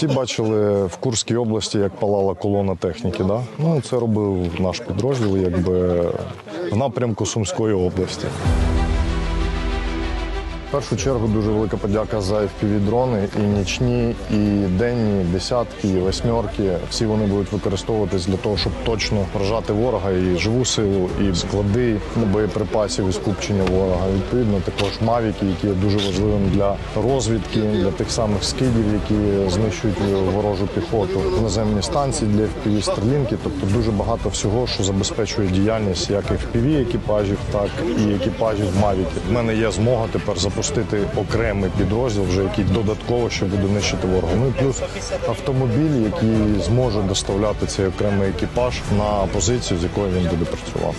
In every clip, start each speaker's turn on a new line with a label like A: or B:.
A: Всі бачили в Курській області, як палала колона техніки. Да? Ну, це робив наш підрозділ, якби в напрямку Сумської області. В першу чергу дуже велика подяка за FPV-дрони і нічні, і денні, десятки, і восьмерки. Всі вони будуть використовуватись для того, щоб точно вражати ворога і живу силу, і склади боєприпасів і скупчення ворога. Відповідно, також мавіки, які є дуже важливим для розвідки, для тих самих скидів, які знищують ворожу піхоту, наземні станції для FPV, стрілінки. Тобто дуже багато всього, що забезпечує діяльність як FPV екіпажів, так і екіпажів мавіків. У мене є змога тепер запустити окремий підрозділ, вже який додатково ще буде нищити ворога. Ну і плюс автомобіль, який зможе доставляти цей окремий екіпаж на позицію, з якою він буде працювати.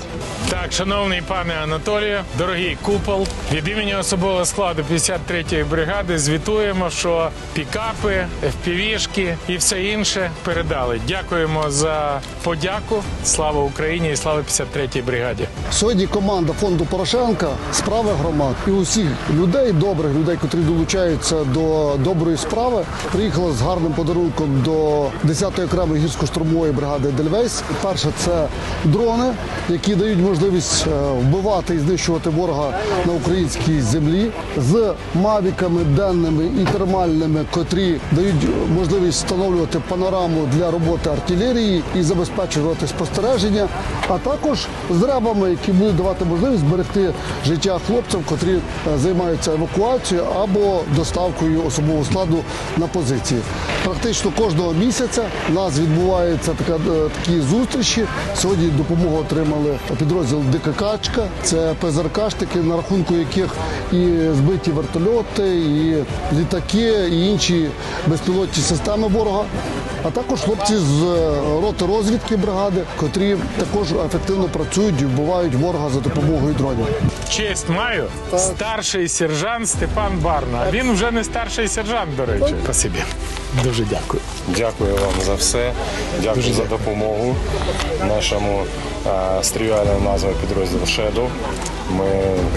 B: Так, шановний пане Анатолію, дорогий купол, від імені особового складу 53-ї бригади звітуємо, що пікапи, FPV-шки і все інше передали. Дякуємо за подяку. Слава Україні і слава 53-й бригаді.
C: Сьогодні команда фонду Порошенка, справи громад і усіх людей, добрих людей, котрі долучаються до доброї справи, приїхала з гарним подарунком до 10-ї окремої гірсько-штурмової бригади Дельвейс. Перше це дрони, які дають можливість е, вбивати і знищувати ворога на українській землі з мавіками денними і термальними, котрі дають можливість встановлювати панораму для роботи артилерії і забезпечувати спостереження, а також з ребами, які будуть давати можливість зберегти життя хлопців, котрі е, займаються евакуацією або доставкою особового складу на позиції. Практично кожного місяця у нас відбуваються така, е, такі зустрічі. Сьогодні допомогу отримали підрозділ Дика Качка. Це ПЗРКшники, на рахунку яких і збиті вертольоти, і літаки, і інші безпілотні системи ворога. А також хлопці з е, роти розвідки бригади, котрі також ефективно працюють і вбивають ворога за допомогою дронів.
B: Честь маю старший сержант Степан Барна. Він вже не старший сержант, до речі. Спасибі. Дуже дякую.
D: Дякую вам за все. Дякую за допомогу нашому е, стріляльна назва підрозділу Shadow. Ми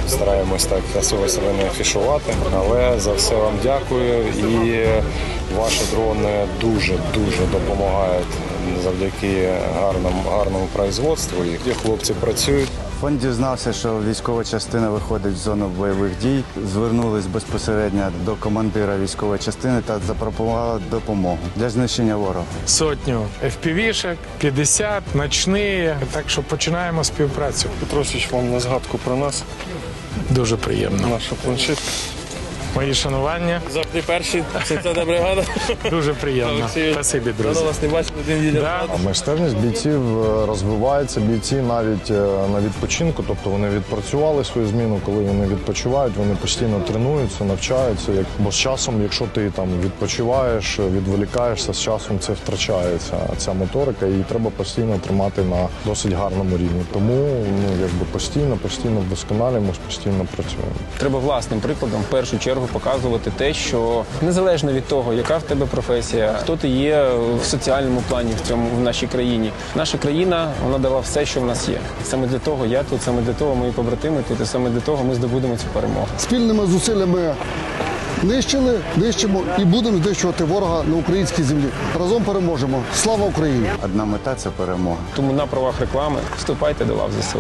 D: стараємось так особо себе не афішувати, але за все вам дякую. І ваші дрони дуже дуже допомагають завдяки гарному гарному производству. І хлопці працюють.
E: Фонд дізнався, що військова частина виходить в зону бойових дій. Звернулись безпосередньо до командира військової частини та запропонували допомогу для знищення ворога.
B: Сотню FPV-шек, 50, ночні. Так що починаємо співпрацю.
D: Петросич вам на згадку про нас,
B: Дуже приємно.
D: наша планшетка.
B: Мої шанування.
F: Завжди перші, це та бригада.
B: Дуже приємно. Спасибі,
F: Давно
B: друзі.
F: вас не бачив, один.
A: А Майстерність бійців е, розвивається. Бійці навіть е, на відпочинку, тобто вони відпрацювали свою зміну. Коли вони відпочивають, вони постійно тренуються, навчаються. Як бо з часом, якщо ти там відпочиваєш, відволікаєшся, з часом це втрачається ця моторика, і треба постійно тримати на досить гарному рівні. Тому ну якби постійно, постійно вдосконалюємось, постійно працюємо.
G: Треба власним прикладом в першу чергу показувати те, що незалежно від того, яка в тебе професія, хто ти є в соціальному плані в цьому в нашій країні. Наша країна вона дала все, що в нас є. Саме для того я тут, саме для того мої побратими тут, і саме для того ми здобудемо цю перемогу.
C: Спільними зусиллями нищили, нищимо і будемо знищувати ворога на українській землі. Разом переможемо. Слава Україні!
E: Одна мета це перемога.
G: Тому на правах реклами вступайте до лав ЗСУ.